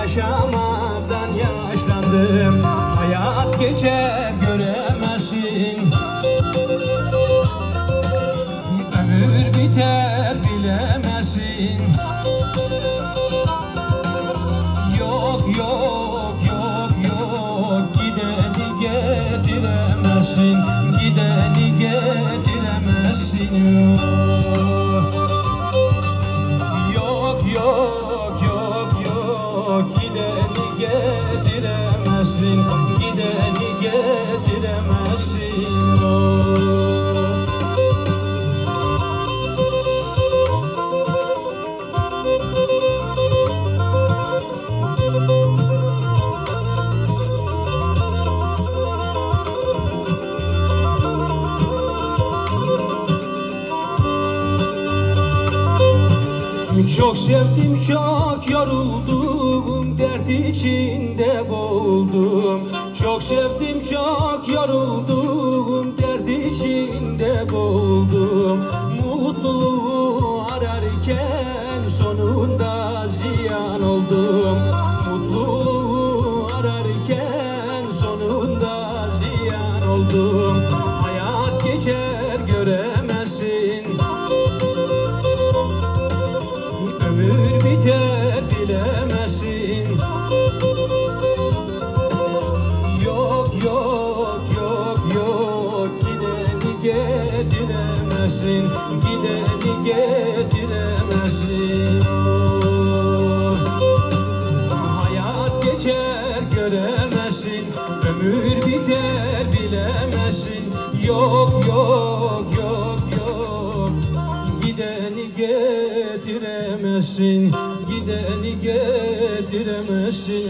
Yaşamadan yaşlandım. Hayat geçer göremezsin. Ömür biter bilemezsin. Yok yok yok yok. Gideni getiremezsin. Gideni getiremezsin. Yok Gideni getiremezsin Çok sevdim çok yoruldum içinde boğuldum Çok sevdim çok yoruldum. Dert içinde boğuldum Mutluluğu Yok yok yok yok. Gideni getiremezsin Gideni getiremezsin.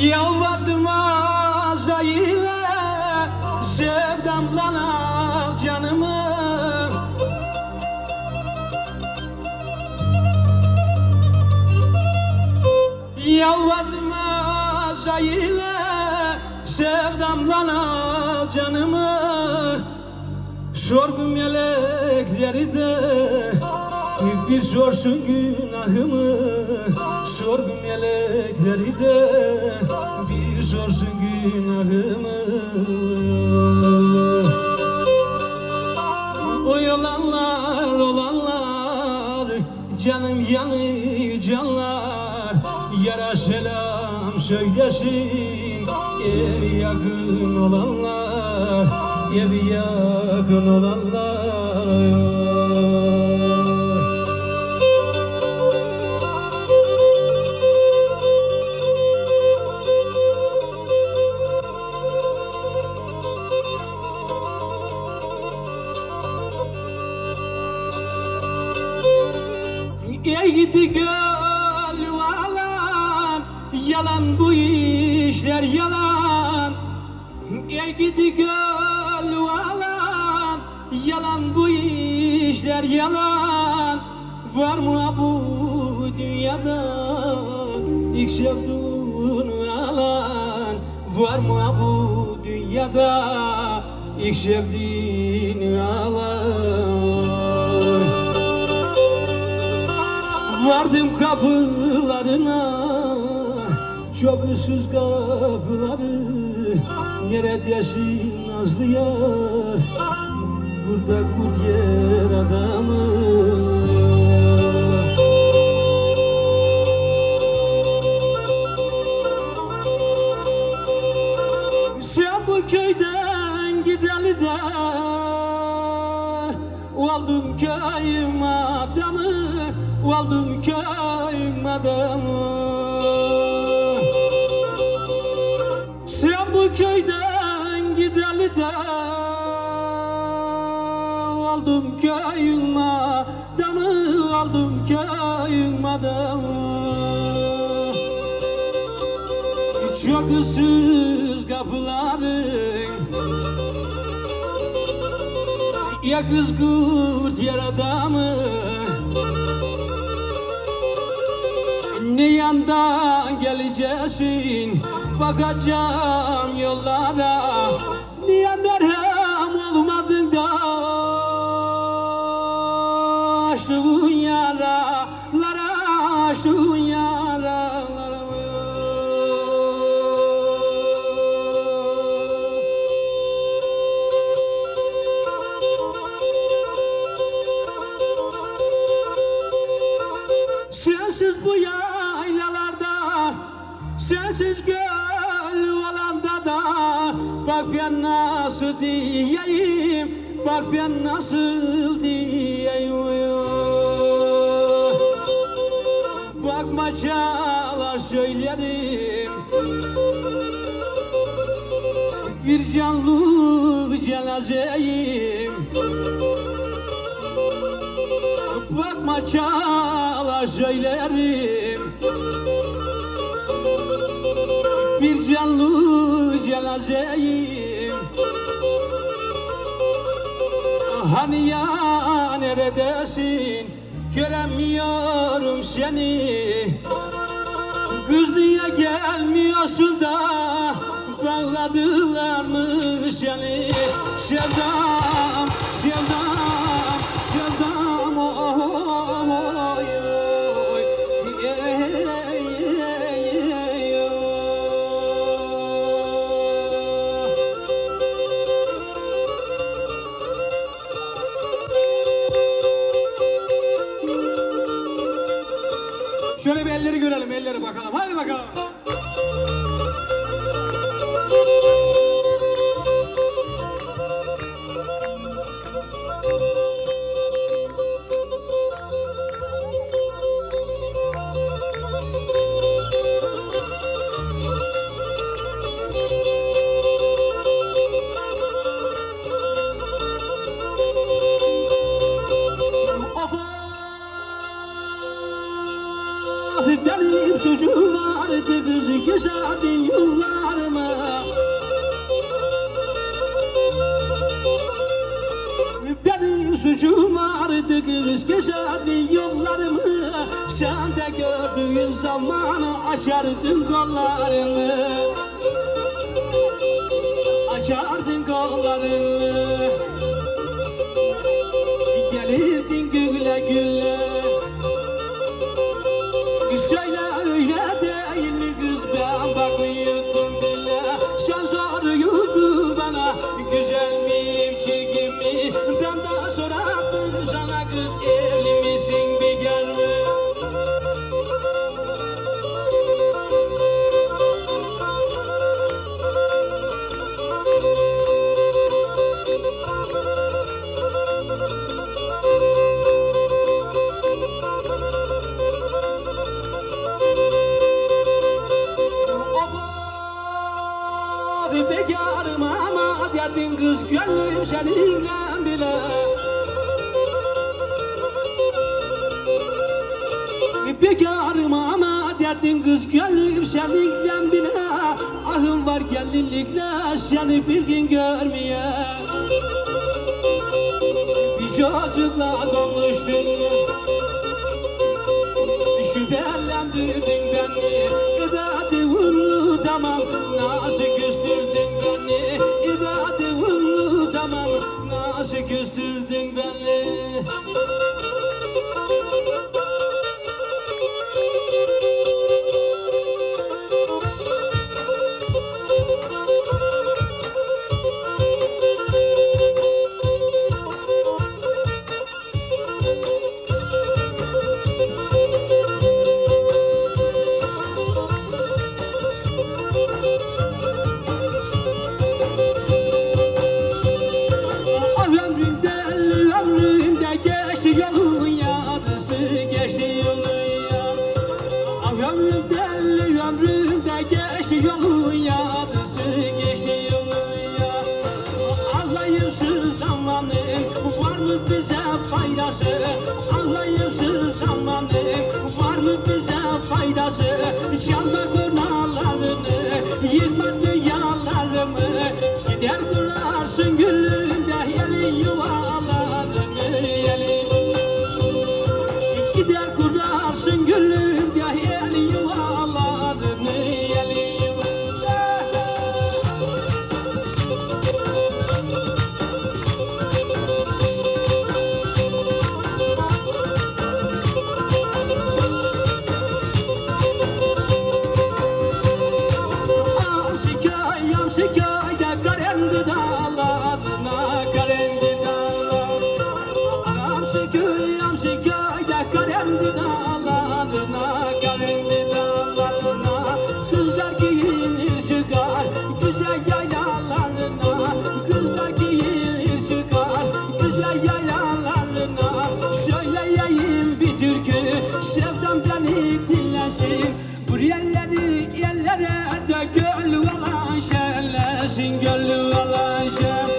Yalvardım Azrail'e Sevdamdan al canımı. Yalvardım Azrail'e Sevdamdan al canımı Sorgun melekleri de Bir sorsun günahımı Sorgun melekleri de Bir sorsun günahımı. Oyalanlar olanlar Canım yanı canlar. Yara selam söylesin yakın olanlar Ev yakın olanlar. Ey gidi göl alan Yalan bu gidi göl alan Yalan bu işler yalan. Var mı bu dünyada ilk sevduğunu alan? Var mı bu dünyada ilk sevdiğini alan? Vardım kapılarına Çok ıssız kapıları neredesin nazlı yar Burada kurt yer adamı. Sen bu köyden gideli de Oldum köyüm adamı Oldum köyüm adamı gideli de Oldum köyüm adamı Oldum köyüm adamı çok ıssız kapıların Ya kız kurt yer adamı. Ne yandan geleceksin Bakacağım yollara da Açtığın yaralara Açtığın yaralara. Sensiz bu yaylalarda Sensiz göl olanda da Bak ben nasıl Bak ben nasıl diyeyim Bakma çalar söylerim. Bir canlı cenazeyim. Bakma çalar söylerim. Bir canlı cenazeyim Hani ya neredesin? Göremiyorum seni. Kız niye gelmiyorsun da? Bağladılar mı seni? Sevdam, Sen de gördüğün zaman açardın kollarını. Açardın kollarını gelinlikle seni bir gün görmeye Bir çocukla konuştum Şüphelendirdin beni. İbadi unlu tamam. Nasıl küstürdün beni. İbadi unlu tamam. Nasıl küstürdün Sallu ala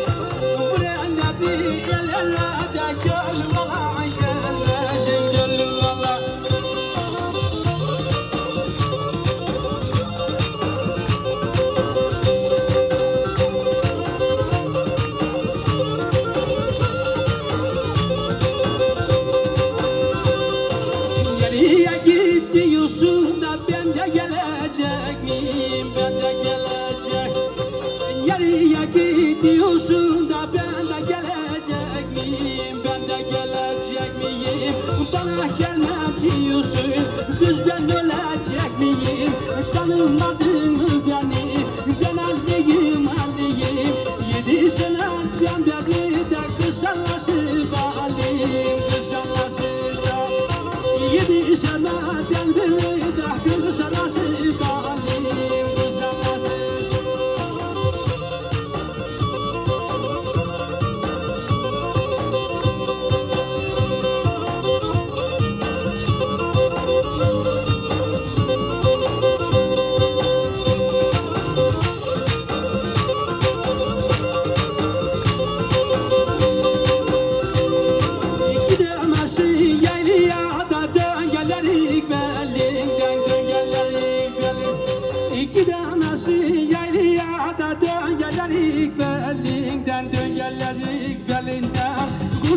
miyim? Ben de gelecek miyim? Bana gelme diyorsun Düzden ölecek miyim? Tanımadın mı beni? Ben anneyim anneyim Yedi seneden beri de kısalaşıp alim Kısalaşıp Yedi seneden beri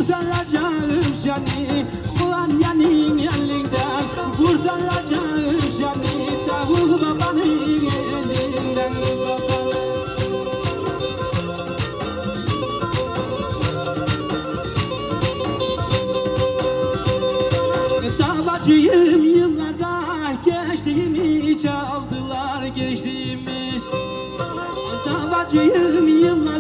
Kurtaracağım seni. Bu annenin elinden Kurtaracağım seni. Davul babanın elinden. Davacıyım yıllarda Geçtiğimi çaldılar Geçtiğimiz Davacıyım yıllarda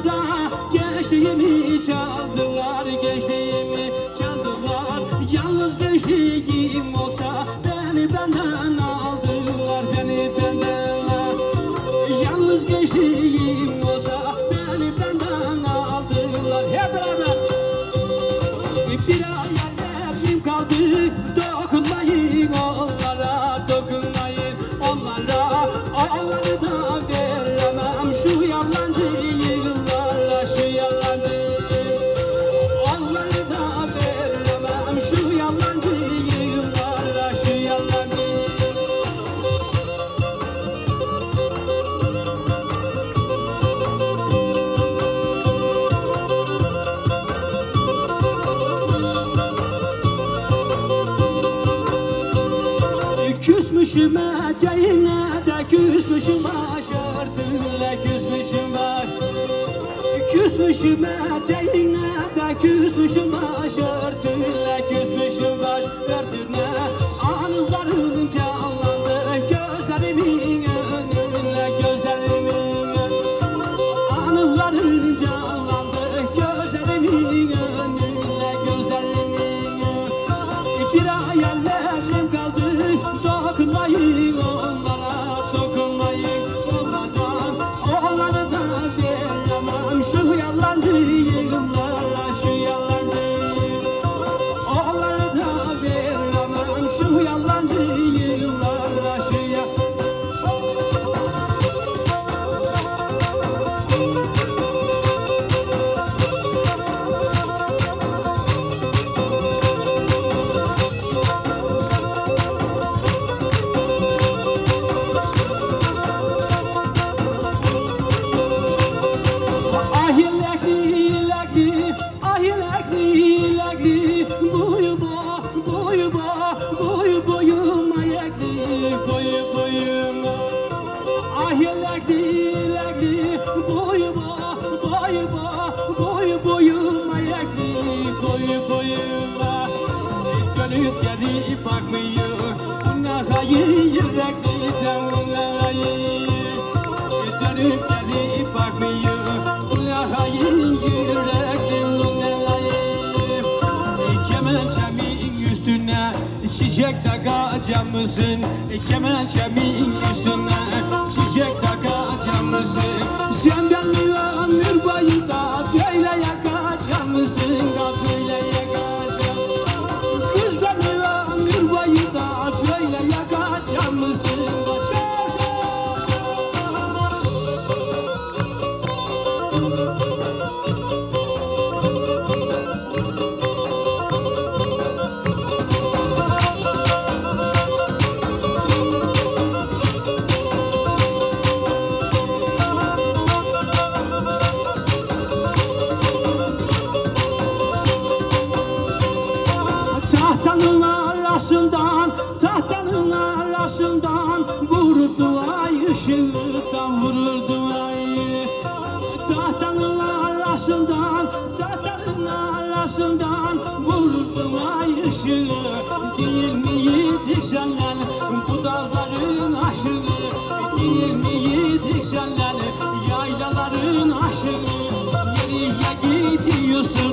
Küsmüşüm eteğine de küsmüşüm şartına küsmüşüm Küsmüşüm eteğine de küsmüşüm şartına küsmüşüm şartına Anılarım canlandı gözlerimin önüne gözlerimin Anılarım canlandı gözlerimin önüne gözlerimin Bir hayaller çiçek takacak mısın? Kemençemin üstüne çiçek takacak mısın? Sen beni ömür boyu da böyle yakacak mısın? Ay ışığı Değil mi yiğitlik senler bu dağların aşığı Değil mi yiğitlik senler yaylaların aşığı Nereye gidiyorsun